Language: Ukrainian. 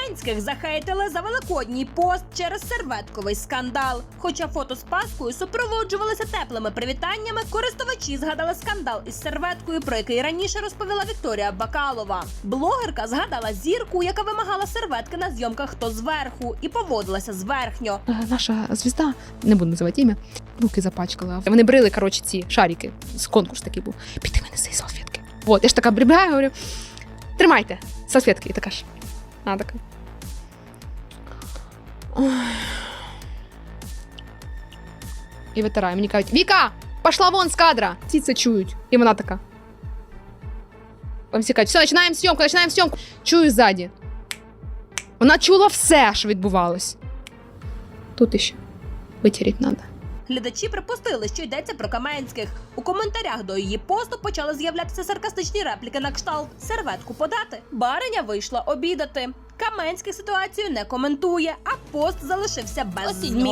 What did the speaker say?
Каменських захейтили за великодній пост через серветковий скандал. Хоча фото з паскою супроводжувалися теплими привітаннями, користувачі згадали скандал із серветкою, про який раніше розповіла Вікторія Бакалова. Блогерка згадала зірку, яка вимагала серветки на зйомках хто зверху, і поводилася зверхньо. Е, наша звізда, не буду називати ім'я, руки запачкала. Вони брили, коротше, ці шарики. З конкурс такий був. Піди мене цієї салфетки. От, я ж така прибігаю, говорю, тримайте салфетки. І така ж. А, така. Ой. І витираю. Мені кажуть, Віка, пошла вон з кадра. Ці це чують. І вона така. Вони всі кажуть, все, починаємо зйомку, починаємо зйомку. Чую ззаді. Вона чула все, що відбувалось. Тут іще витереть треба. Глядачі припустили, що йдеться про Каменських. У коментарях до її посту почали з'являтися саркастичні репліки на кшталт серветку подати. Бариня вийшла обідати. Каменський ситуацію не коментує, а пост залишився без змін.